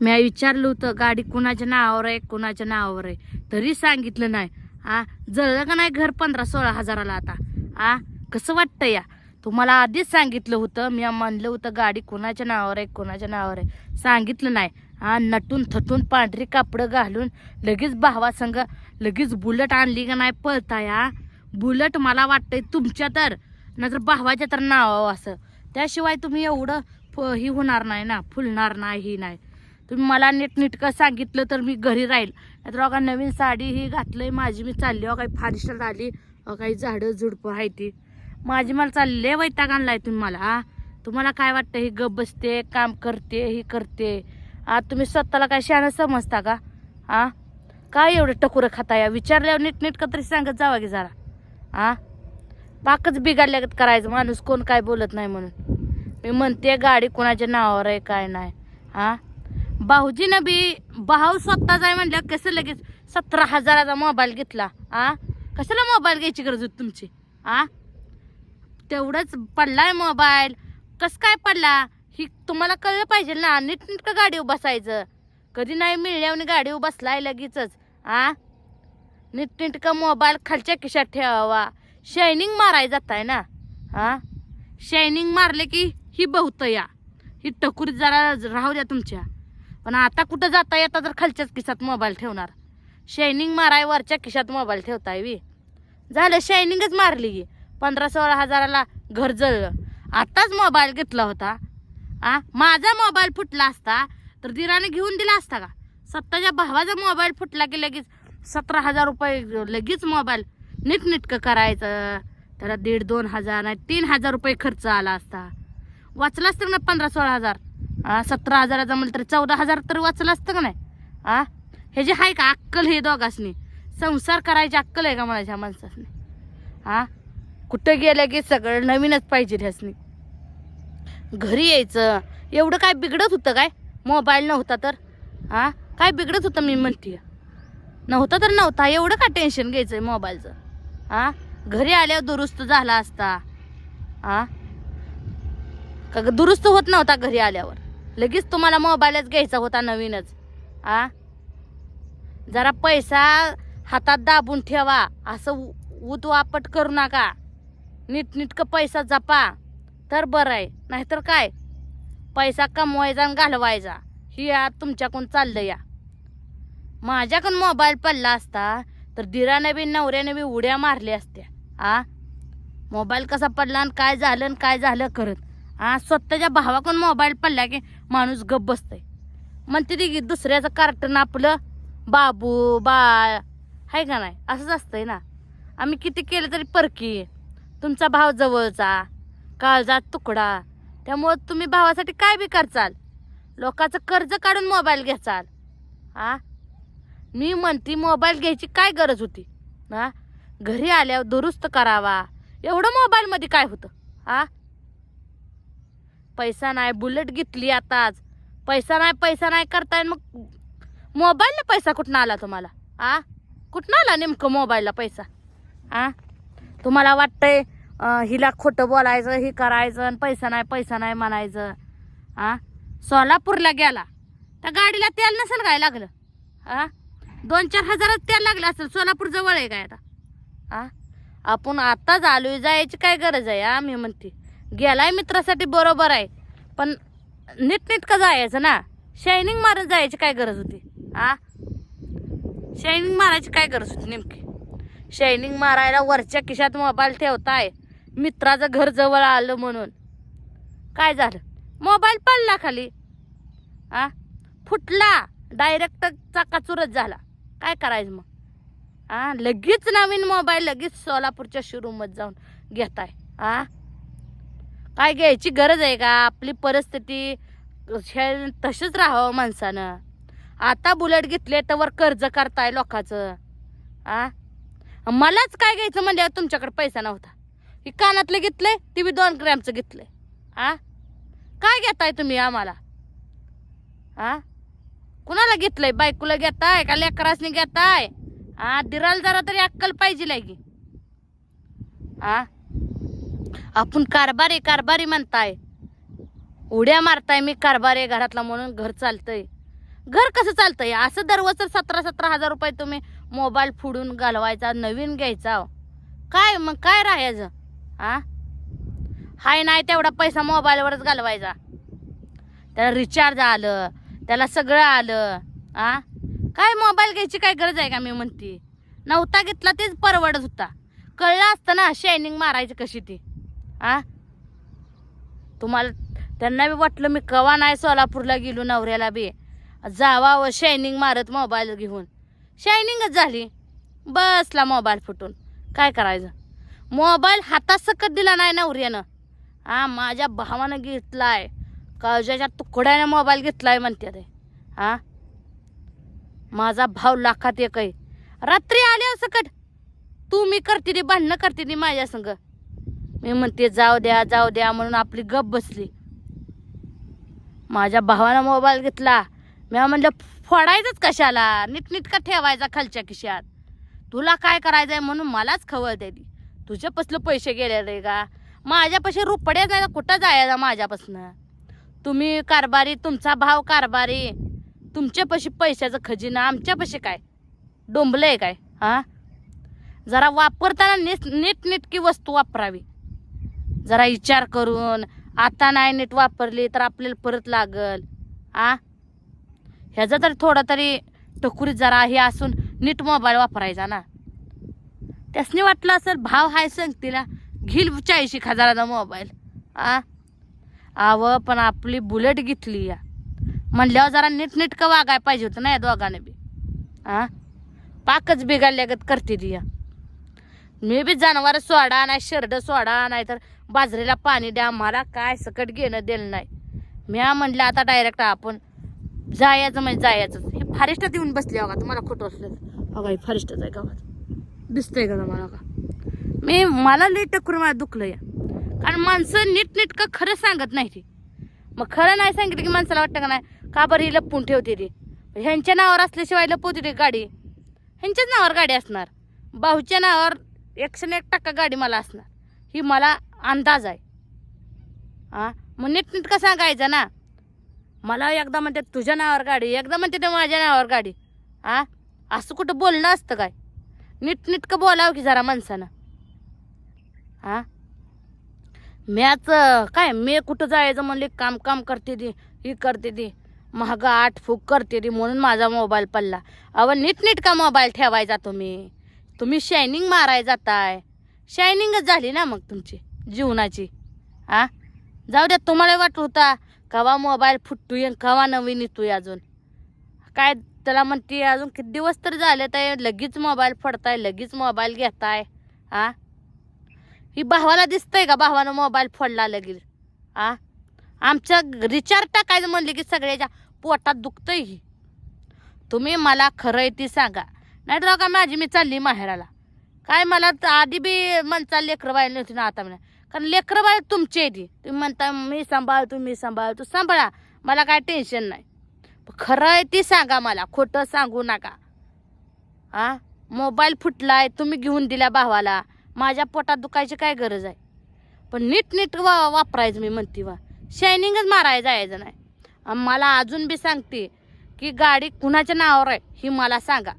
मी विचारलं होतं गाडी कुणाच्या नावावर आहे कुणाच्या नावावर आहे? तरी सांगितलं नाही. आ जळलं का नाही घर पंधरा सोळा हजाराला आता? आ कसं वाटतं या? तुम्हाला आधीच सांगितलं होतं मी म्हणलं होतं गाडी कुणाच्या नावावर आहे कुणाच्या नावावर आहे? सांगितलं नाही. हा नटून थटून पांढरी कापडं घालून लगेच भावा संग लगेच बुलट आणली का नाही पळता या बुलट मला वाटतंय तुमच्या तर नंतर भावाच्या तर नावावं असं. त्याशिवाय तुम्ही एवढं फ- ही होणार नाही ना फुलणार नाही ही नाही. तुम्ही मला नीटनीटकं सांगितलं तर मी घरी राहील. नाहीतर अगा नवीन साडी ही घातलंय माझी मी चालली अहो काही फारिस्टर आली. अहो काही झाडं झुडपं आहे ती. माझी मला चालले वैताग आणलाय तुम्ही मला तुम्हाला काय वाटतं ही गप बसते काम करते ही करते? आ तुम्ही स्वतःला काय शाणं समजता का? आ? काय एवढं टकुरं खाता या विचारल्यावर नीटनीटकं तरी सांगत जावा की जरा. आ? पाकच बिघडल्यागत करायचं माणूस कोण काय बोलत नाही म्हणून. मी म्हणते गाडी कोणाच्या नावावर आहे काय नाही. हां भाऊजीनं बी भाऊ स्वतः जाय म्हणलं कसं लगेच सतरा हजाराचा मोबाईल घेतला आ? कशाला मोबाईल घ्यायची गरज होती तुमची आ? तेवढंच पडलाय मोबाईल कसं काय पडला? ही तुम्हाला कळलं पाहिजे ना नीटनीटकं गाडी बसायचं कधी नाही मिळल्यावर गाडी बसलाय लगेचच आ? नीटनीटकं मोबाईल खालच्या खिशात ठेवावा. शायनिंग माराय जाताय ना हा शायनिंग मारले की ही बहुत या ही टकुरी जरा राहू द्या तुमच्या. पण आता कुठं जाता येता तर खालच्याच खिशात मोबाईल ठेवणार. शायनिंग माराय वरच्या खिशात मोबाईल ठेवताय वी झालं शायनिंगच मारली की. पंधरा सोळा हजाराला घर जळलं. आत्ताच मोबाईल घेतला होता. आ? माझा मोबाईल फुटला असता तर दिराने घेऊन दिला असता का? सत्ताच्या भावाचा मोबाईल फुटला की लगेच सतरा हजार रुपये लगेच मोबाईल नीटनीटकं करायचं. त्याला दीड दोन हजार नाही तीन हजार रुपये खर्च आला असता. वाचला असतं ना पंधरा सोळा हजार? हा सतरा हजाराचा म्हणलं तर चौदा हजार तर वाचलं असतं का नाही? आ? हे जे आहे का अक्कल हे दोघासनी? संसार करायची अक्कल आहे का मला ह्या माणसासनी? हा कुठं गेलं की सगळं नवीनच पाहिजे ह्यासनी. घरी यायचं. एवढं काय बिघडत होतं काय? मोबाईल नव्हता तर. हा काय बिघडत होतं मी म्हणते. नव्हता तर नव्हता. एवढं का टेन्शन घ्यायचंय मोबाईलचं? हा घरी आल्यावर दुरुस्त झाला असता. हा का दुरुस्त होत नव्हता घरी आल्यावर? लगेच तुम्हाला मोबाईलच घ्यायचा होता नवीनच. आ? जरा पैसा हातात दाबून ठेवा. असं उतवापट करू नका. नीटनीटकं पैसा जपा. तर बरं आहे. नाहीतर काय? पैसा कमवायचा आणि घालवायचा. ही आज तुमच्याकडून चाललं या. माझ्याकडून मोबाईल पडला असता तर दिराने बी नवऱ्याने बी उड्या मारल्या असत्या. आ? मोबाईल कसा पडला आणि काय झालं आणि काय झालं करत. आ? स्वतःच्या भावाकडून मोबाईल पडला की माणूस गप बसतंय. म्हणते ती की दुसऱ्याचं कार्टन आपलं बाबू बाळ आहे का नाही? असंच असतंय ना. आम्ही किती केलं तरी परकी. तुमचा भाव जवळचा काळजात तुकडा. त्यामुळं तुम्ही भावासाठी काय बी करचाल लोकांचं कर्ज काढून मोबाईल घ्याचाल. आ? मी म्हणते मोबाईल घ्यायची काय गरज होती? ना घरी आल्यावर दुरुस्त करावा. एवढं मोबाईलमध्ये काय होतं? आ? पैसा नाही बुलेट घेतली आताच पैसा नाही पैसा नाही करताय मग मोबाईलला पैसा कुठनं आला तुम्हाला? आ? कुठनं आला नेमकं मोबाईलला पैसा? आ? तुम्हाला वाटतंय हिला खोटं बोलायचं हे करायचं आणि पैसा नाही पैसा नाही म्हणायचं? आ? सोलापूरला गेला. त्या गाडीला तेल नसेल काय लागलं? आ? दोन चार हजारात तेल लागलं असेल सोलापूर जवळ आहे काय आता? आ? आपण आताच आलो जायची काय गरज आहे आ? मी म्हणते. गेलाय मित्रासाठी बरोबर आहे. पण नीटनीटकं जायचं ना? शायनिंग मारत जायची काय गरज होती? आ? शायनिंग मारायची काय गरज होती नेमकी? शायनिंग मारायला वरच्या खिशात मोबाईल ठेवताय. मित्राचं घर जवळ आलं म्हणून. काय झालं? मोबाईल पडला खाली. आ? फुटला. डायरेक्ट चाकाचुरच झाला. काय करायचं मग? आ? लगेच नवीन मोबाईल लगेच सोलापूरच्या शोरूममध्ये जाऊन घेताय. आ? काय घ्यायची गरज आहे का? आपली परिस्थिती हे- तशीच राहावं माणसानं. आता बुलेट घेतले तर कर्ज करताय लोकांचं. आ? मलाच काय घ्यायचं म्हणजे तुमच्याकडे पैसा नव्हता. ही कानातलं घेतले ती बी दोन ग्रॅमचं घेतले आ? काय घेताय तुम्ही आम्हाला? आ? कुणाला घेतलंय? बायकोला घेताय का लेकरासनी घेताय? आ दिराला जरा तरी अक्कल पाहिजे की आ? आपण कारभारी कारभारी म्हणताय. उड्या मारताय मी कारभार आहे घरातला म्हणून घर चालतंय. घर कसं चालतंय? असं दररोज सतरा सतरा हजार रुपये तुम्ही मोबाईल फुडून घालवायचा नवीन घ्यायचा. काय मग काय राहायचं? हा हाय नाही तेवढा पैसा मोबाईलवरच घालवायचा. त्याला रिचार्ज आलं त्याला सगळं आलं. आ? काय मोबाईल घ्यायची काय गरज आहे का मी म्हणते? नव्हता घेतला तेच परवडत होता. कळलं असतं ना शायनिंग मारायची कशी ती? आ? तुम्हाला त्यांना बी वाटलं मी कवा नाही सोलापूरला गेलो नवऱ्याला बी. जावा व शायनिंग मारत मोबाईल घेऊन. शायनिंगच झाली. बसला मोबाईल फुटून. काय करायचं? मोबाईल हातात सकट दिला नाही नवऱ्यानं. हा माझ्या भावानं घेतलाय. काळजाच्या तुकड्याने मोबाईल घेतलाय म्हणते ते. हा माझा भाव लाखात एक आहे रात्री आल्या सकट. तू मी करते ती भांडणं करते ती माझ्या संग. मी म्हणते जाऊ द्या जाऊ द्या म्हणून आपली गप बसली. माझ्या भावानं मोबाईल घेतला. मी म्हणलं फोडायचंच कशाला? नीटनीटका ठेवायचा खालच्या खिशात. तुला काय करायचंय म्हणून मलाच खबर द्यायची तुझ्यापासलं पैसे गेलेले का माझ्यापाशी रुपड्या जायला कुठं जायचा माझ्यापासनं? तुम्ही कारभारी तुमचा भाव कारभारी. तुमच्यापाशी पैशाचं खजिना आमच्यापाशी काय? डोंबलं आहे काय? हां? जरा वापरताना नीट नीटनेटकी वस्तू वापरावी. जरा विचार करून. आता नाही नीट वापरली तर आपल्याला परत लागल. आ? ह्याचा तरी थोडा तरी टकुरी जरा हे असून नीट मोबाईल वापरायचा ना. त्यासनी वाटलं असेल भाव हाय सांगतीला घेईल चाळीशी हजाराचा मोबाईल आ? आव पण आपली बुलेट घेतली या. म्हणल्यावर जरा नीटनीटकं वागाय पाहिजे होतं ना या दोघांनी बी. आ? पाकच बिघडल्यागत करते ती या. मी बी जनावर सोडा नाही शर्ट सोडा नाही तर बाजरीला पाणी द्या मला काय सकट घेणं दिलं नाही. मी म्हणलं आता डायरेक्ट आपण जायचं म्हणजे जायचं हे फॉरेस्टात येऊन बसले अगा तुम्हाला खोटं असलं अगा हे फॉरेस्टच आहे गावात. दिसतंय का तुम्हाला का? मी मला लई टकरून मला दुखलं या कारण माणसं नीटनीटकं खरं सांगत नाही ते. मग खरं नाही सांगितलं की माणसाला वाटतं का नाही? का बरं ही लपून ठेवते ती? ह्यांच्या नावावर असल्याशिवाय लपवते ती गाडी. ह्यांच्याच नावावर गाडी असणार. भाऊच्या नावावर एकशे एक टक्का गाडी मला असणार. ही मला अंदाज आहे. हां? मग नीटनीटकं सांगायचं ना? मला एकदा म्हणते तुझ्या नावावर गाडी. एकदा म्हणते ते माझ्या नावावर गाडी. हां? असं कुठं बोलणं असतं काय? नीटनीटकं बोलावं की जरा माणसानं? हा? मॅच काय मी कुठं जायचं म्हणले काम काम करते ती ही करते ती. महागा आठ फूक करते ती म्हणून माझा मोबाईल पडला. अहो नीटनीटका मोबाईल ठेवायचा तुम्ही? तुम्ही शायनिंग माराय जाताय. शायनिंगच झाली ना मग तुमची जीवनाची. आ? जाऊ द्या तुम्हाला वाटत होता कवा मोबाईल फुटतोय कवा नवीन येतोय अजून. काय त्याला म्हणते अजून किती दिवस तर झाले तर लगेच मोबाईल फोडताय लगेच मोबाईल घेताय. आ? ही भावाला दिसतंय का भावानं मोबाईल फोडला लगेच? आ? आमच्या रिचार्ज टाकायचं म्हणले की सगळ्याच्या पोटात दुखतंय ही. तुम्ही मला खरं आहे ती सांगा. नाही तर का माझी मी चालली माहेराला? काय मला आधी बी म्हणता लेकरं बाळ नव्हती ना आता म्हणा. कारण लेकरं बाहेर तुमची आहे ती. तुम्ही म्हणता मी सांभाळतो मी सांभाळतो सांभाळा. मला काय टेन्शन नाही. खरं आहे ती सांगा मला खोटं सांगू नका. आ? मोबाईल फुटलाय तुम्ही घेऊन दिल्या भावाला. माझ्या पोटात दुखायची काय गरज आहे? पण नीट नीट वा वापरायचं मी म्हणते वा. शायनिंगच मारायचं जायचं नाही. मला अजून बी सांगते की गाडी कुणाच्या नावावर आहे ही मला सांगा.